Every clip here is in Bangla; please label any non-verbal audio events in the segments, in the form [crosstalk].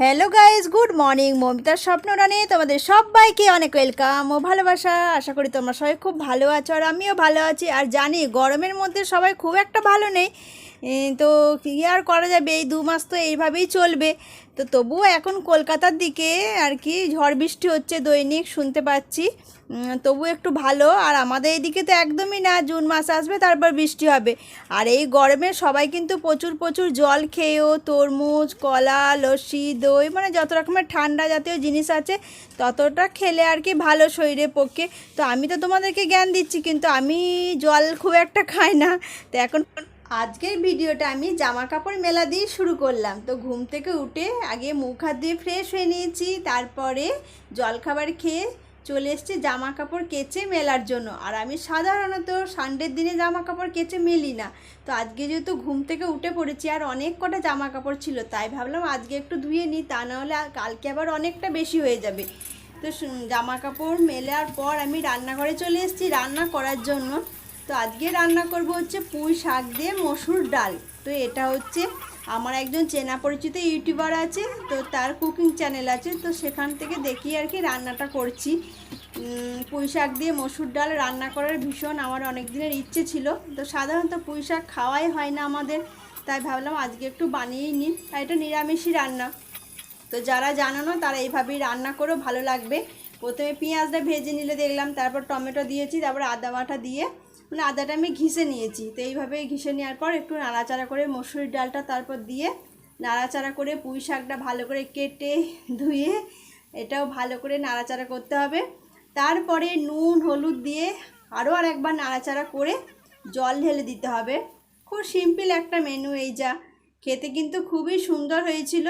হ্যালো গাইজ গুড মর্নিং মমিতার স্বপ্ন রানে তোমাদের সবাইকে অনেক ওয়েলকাম ও ভালোবাসা। আশা করি তোমরা সবাই খুব ভালো আছো আর আমিও ভালো আছি। আর জানি গরমের মধ্যে সবাই খুব একটা ভালো নেই। তো কী আর করা যাবে? এই দু মাস তো এইভাবেই চলবে। তো তবুও এখন কলকাতার দিকে আর কি ঝড় বৃষ্টি হচ্ছে দৈনিক, শুনতে পাচ্ছি। তবু একটু ভালো। আর আমাদের এদিকে তো একদমই না, জুন মাস আসবে, তারপর বৃষ্টি হবে। আর এই গরমে সবাই কিন্তু প্রচুর প্রচুর জল খেয়েও, তরমুজ, কলা, লস্যি, দই মানে যত রকমের ঠান্ডা জাতীয় জিনিস আছে, ততটা খেলে আর কি ভালো শরীরের পক্ষে। তো আমি তো তোমাদেরকে জ্ঞান দিচ্ছি, কিন্তু আমি জল খুব একটা খাই না। তো এখন আজকের ভিডিওটা আমি জামা কাপড় মেলা দিয়ে শুরু করলাম। তো ঘুম থেকে উঠে আগে মুখ হাত দিয়ে ফ্রেশ হয়ে নিয়েছি, তারপরে জলখাবার খেয়ে চলে এসেছি জামা কাপড় কেচে মেলার জন্য। আর আমি সাধারণত সানডের দিনে জামা কাপড় কেচে মেলি না। তো আজকে যেহেতু ঘুম থেকে উঠে পড়েছি, আর অনেক কটা জামা কাপড় ছিল, তাই ভাবলাম আজকে একটু ধুয়ে নিই, তা নাহলে কালকে আবার অনেকটা বেশি হয়ে যাবে। তো জামা কাপড় মেলার পর আমি রান্নাঘরে চলে এসেছি রান্না করার জন্য। তো আজকে রান্না করব হচ্ছে পুঁই শাক দিয়ে মসুর ডাল। তো এটা হচ্ছে আমার একজন চেনা পরিচিত ইউটিউবার আছে, তো তার কুকিং চ্যানেল আছে, তো সেখান থেকে দেখি আর কি রান্নাটা করছি। পুঁই শাক দিয়ে মসুর ডাল রান্না করার ভীষণ আমার অনেক দিনের ইচ্ছে ছিল। তো সাধারণত পুঁই শাক খাওয়াই হয় না আমাদের, তাই ভাবলাম আজকে একটু বানিয়েই নিন আর এটা নিরামিষই রান্না। তো যারা জানো না, তারা এইভাবেই রান্না করেও ভালো লাগবে। প্রথমে পেঁয়াজটা ভেজে নিলে দেখলাম, তারপর টমেটো দিয়েছি, তারপর আদা বাটা দিয়ে মানে আদাটা আমি ঘিষে নিয়েছি। তো এইভাবে ঘিষে নেওয়ার পর একটু নাড়াচাড়া করে মসুরির ডালটা তারপর দিয়ে নাড়াচাড়া করে পুঁই শাকটা ভালো করে কেটে ধুয়ে এটাও ভালো করে নাড়াচাড়া করতে হবে। তারপরে নুন, হলুদ দিয়ে আরও আর একবার নাড়াচাড়া করে জল ঢেলে দিতে হবে। খুব সিম্পল একটা মেনু এই যা। খেতে কিন্তু খুবই সুন্দর হয়েছিল।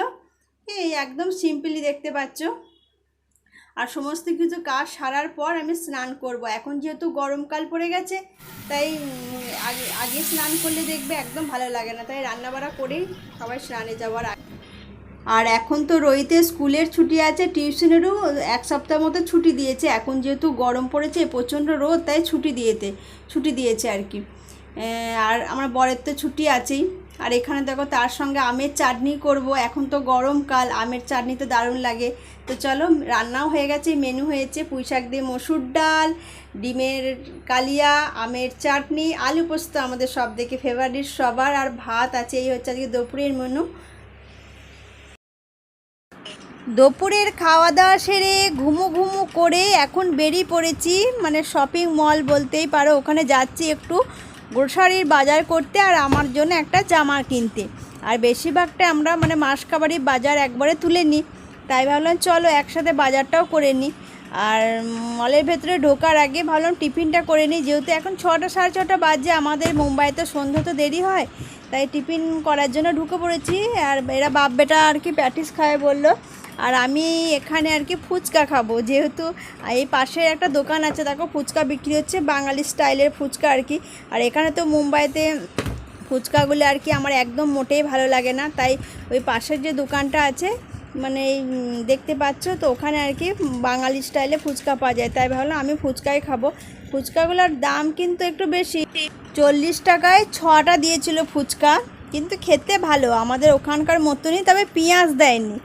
এই একদম সিম্পলি দেখতে পাচ্ছ। আর সমস্ত কিছু কাজ সারার পর আমি স্নান করব। এখন যেহেতু গরমকাল পড়ে গেছে, তাই আগে আগে স্নান করলে দেখবে একদম ভালো লাগে না। তাই রান্নাবাড়া করেই সবাই স্নানে যাওয়ার আর এখন তো রইতে স্কুলের ছুটি আছে, টিউশনেরও এক সপ্তাহ মতো ছুটি দিয়েছে। এখন যেহেতু গরম পড়েছে, প্রচণ্ড রোদ, তাই ছুটি দিয়েতে, ছুটি দিয়েছে আর কি। আর আমার বরের তো ছুটি আছেই। আর এখানে দেখো তার সঙ্গে আমের চাটনি করব। এখন তো গরমকাল, আমের চাটনি তো দারুণ লাগে। তো চলো, রান্নাও হয়ে গেছে মেনু হয়েছে, পুঁই শাক দিয়ে মসুর ডাল, ডিমের কালিয়া, আমের চাটনি, আলু পোস্ত আমাদের সব থেকে ফেভারিট সবার আর ভাত আছে, এই হচ্ছে আজকে দুপুরের মেনু দুপুরের খাওয়া দাওয়া সেরে ঘুমু ঘুমু করে এখন বেরিয়ে পড়েছি মানে শপিং মল বলতেই পারো, ওখানে যাচ্ছি একটু গ্রোসারির বাজার করতে আর আমার জন্য একটা জামা কিনতে। আর বেশিরভাগটা আমরা মানে মাসকাবারি বাজার একবারে তুলে নিই। তাই ভাবলাম চলো একসাথে বাজারটাও করে নিই আর মলের ভেতরে ঢোকার আগে ভাবলাম টিফিনটা করে নিই যেহেতু এখন ছটা সাড়ে ছটা বাজে, আমাদের মুম্বাইতে সন্ধ্যা তো দেরি হয়, তাই টিফিন করার জন্য ঢুকে পড়েছি। আর এরা বাপ বেটা আর কি প্যাটিস খায় বলল। আর আমি এখানে আর কি ফুচকা খাব, যেহেতু এই পাশে একটা দোকান আছে, দেখো ফুচকা বিক্রি হচ্ছে, বাঙালি স্টাইলের ফুচকা আর কি। আর এখানে তো মুম্বাইতে ফুচকাগুলো আর কি আমার একদম মোটেই ভালো লাগে না, তাই ওই পাশের যে দোকানটা আছে মানে দেখতে পাচ্ছ তো, ওখানে আর কি বাঙালি স্টাইলে ফুচকা পাওয়া যায়। তাই ভাবলাম আমি ফুচকাই খাব। ফুচকাগুলোর দাম কিন্তু একটু বেশি। চল্লিশ টাকায় ছটা দিয়েছিল ফুচকা, কিন্তু খেতে ভালো। আমাদের ওখানকার মতনই, তবে পেঁয়াজ দেয়নি।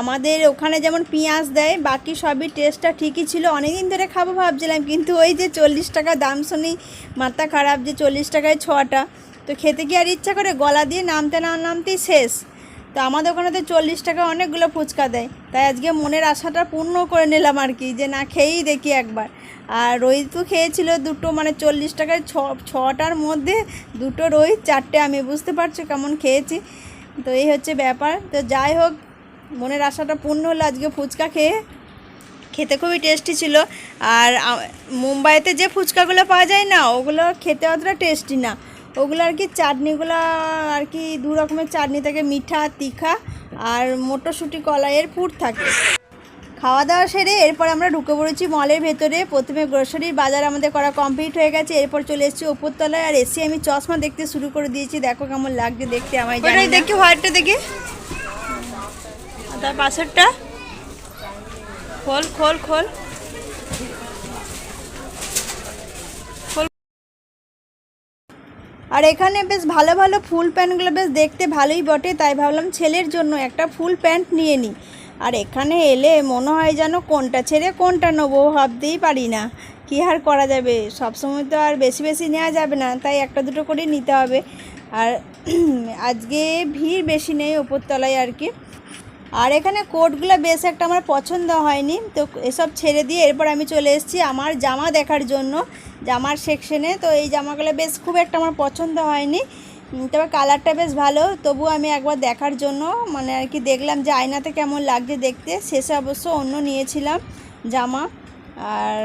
আমাদের ওখানে যেমন পেঁয়াজ দেয়, বাকি সবই টেস্টটা ঠিকই ছিল। অনেকদিন ধরে খাব ভাবছিলাম, কিন্তু ওই যে চল্লিশ টাকা দাম শুনেই মাথা খারাপ যে চল্লিশ টাকায় ছটা। তো খেতে কি আর ইচ্ছা করে? গলা দিয়ে নামতে না নামতেই শেষ। তো আমাদের ওখানে তো চল্লিশ টাকা অনেকগুলো ফুচকা দেয়। তাই আজকে মনের আশাটা পূর্ণ করে নিলাম আর কি, যে না খেয়েই দেখি একবার। আর রোহিত তো খেয়েছিল দুটো মানে চল্লিশ টাকায় ছ, ছটার মধ্যে দুটো রোহিত, চারটে আমি, বুঝতে পারছ কেমন খেয়েছি। তো এই হচ্ছে ব্যাপার। তো যাই হোক, মনের আশাটা পূর্ণ হলো আজকে ফুচকা খেয়ে। খেতে খুবই টেস্টি ছিল। আর মুম্বাইতে যে ফুচকাগুলো পাওয়া যায় না, ওগুলো খেতে অতটা টেস্টি না। ওগুলো আর কি চাটনিগুলো আর কি দু রকমের চাটনি থাকে মিঠা তিখা আর মটরশুঁটি কলাইয়ের পুর থাকে। খাওয়া দাওয়া সেরে এরপর আমরা ঢুকে পড়েছি মলের ভেতরে। প্রথমে গ্রোসারির বাজার আমাদের করা কমপ্লিট হয়ে গেছে। এরপর চলে এসেছি ওপরতলায় আর এসে আমি চশমা দেখতে শুরু করে দিয়েছি। দেখো কেমন লাগছে দেখতে আমায় জানি দেখি হোয়াইটটা দেখি। তার পাশেরটা? খোল খোল খোল। আর এখানে বেশ ভালো ভালো ফুল প্যান্টগুলো বেশ দেখতে ভালোই বটে, তাই ভাবলাম ছেলের জন্য একটা ফুল প্যান্ট নিয়ে নিই। আর এখানে এলে মনে হয় যেন কোনটা ছেড়ে কোনটা নেব ভাবতেই পারি না। কী আর করা যাবে? সবসময় তো আর বেশি বেশি নেওয়া যাবে না, তাই একটা দুটো করে নিতে হবে। আর [clears throat] আজকে ভিড় বেশি নেই ওপরতলায় আর কি। আর এখানে কোটগুলো বেশ একটা আমার পছন্দ হয়নি। তো এসব ছেড়ে দিয়ে এরপর আমি চলে এসেছি আমার জামা দেখার জন্য, জামার সেকশনে তো এই জামাগুলো বেশ খুব একটা আমার পছন্দ হয়নি। তবে কালারটা বেশ ভালো। তবু আমি একবার দেখার জন্য মানে আর কি দেখলাম যে আয়নাতে কেমন লাগছে দেখতে। শেষে অবশ্য অন্য নিয়েছিলাম জামা। আর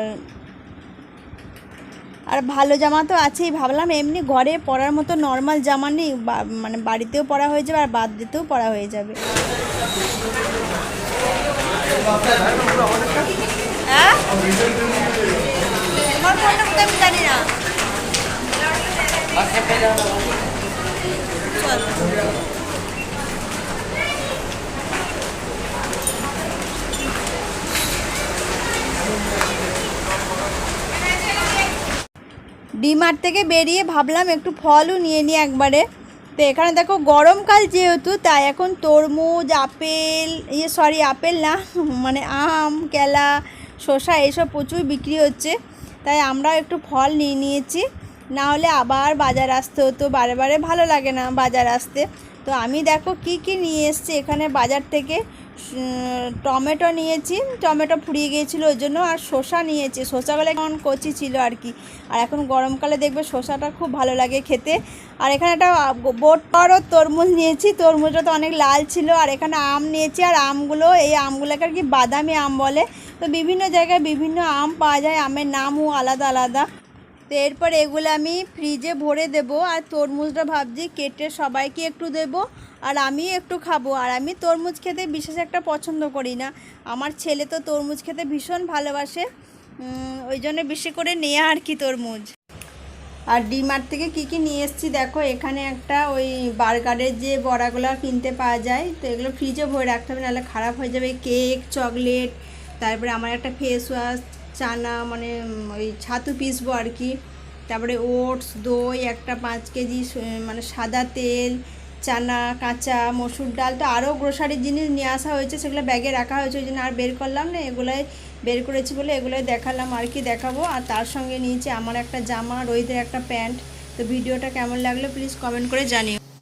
আর ভালো জামা তো আছেই। ভাবলাম এমনি ঘরে পরার মতো নর্মাল জামা নেই। মানে বাড়িতেও পরা হয়ে যাবে আর বাদ দিতেও পরা হয়ে যাবে। হ্যাঁ? ডিমার্ট থেকে বেরিয়ে ভাবলাম একটু ফলও নিয়ে নিই একবারে। তো এখানে দেখো গরমকাল যেহেতু, তাই এখন তরমুজ, আপেল ইয়ে সরি আপেল না মানে আম, কেলা, শসা এসব প্রচুর বিক্রি হচ্ছে। তাই আমরাও একটু ফল নিয়ে নিয়েছি। না হলে আবার বাজার আসতে হতো, বারে বারে ভালো লাগে না বাজার আসতে। তো আমি দেখো কি কি নিয়ে এসছি এখানে বাজার থেকে। টমেটো নিয়েছি। টমেটো ফুরিয়ে গিয়েছিল ওই জন্য, আর শসা নিয়েছি। শসাগুলো কেমন কচি ছিল আর কি। আর এখন গরমকালে দেখবে শসাটা খুব ভালো লাগে খেতে। আর এখানে একটা বোট পাওয়ারও তরমুজ নিয়েছি। তরমুজটা তো অনেক লাল ছিল। আর এখানে আম নিয়েছি। আর আমগুলো, এই আমগুলোকে আর কি বাদামি আম বলে। তো বিভিন্ন জায়গায় বিভিন্ন আম পাওয়া যায়। আমের নামও আলাদা আলাদা। তো এরপর এগুলো আমি ফ্রিজে ভরে দেব আর তরমুজটা ভাবছি কেটে সবাইকে একটু দেব আর আমি একটু খাব। আর আমি তরমুজ খেতে বিশেষ একটা পছন্দ করি না। আমার ছেলে তো তরমুজ খেতে ভীষণ ভালোবাসে। ওই জন্য বেশি করে নেওয়া আর কি তরমুজ। আর ডিমার্ট থেকে কি কি নিয়ে এসেছি দেখো, এখানে একটা ওই বার্গারের যে বড়াগুলো কিনতে পাওয়া যায়, তো এগুলো ফ্রিজে ভরে রাখতে হবে, নাহলে খারাপ হয়ে যাবে। কেক, চকলেট, তারপরে আমার একটা ফেস ওয়াশ চানা মানে ওই ছাতু পিসবো আর কি। তারপরে ওটস, দই, একটা পাঁচ কেজি মানে সাদা তেল, চানা, কাঁচা, মসুর ডাল তো আরও গ্রোসারির জিনিস নিয়ে আসা হয়েছে, সেগুলো ব্যাগে রাখা হয়েছে, ওই জন্য আর বের করলাম না। এগুলোই বের করেছি বলে এগুলোই দেখালাম আর কি দেখাবো। আর তার সঙ্গে নিয়েছি আমার একটা জামা, রোহিতের একটা প্যান্ট। তো ভিডিওটা কেমন লাগল প্লিজ কমেন্ট করে জানিও।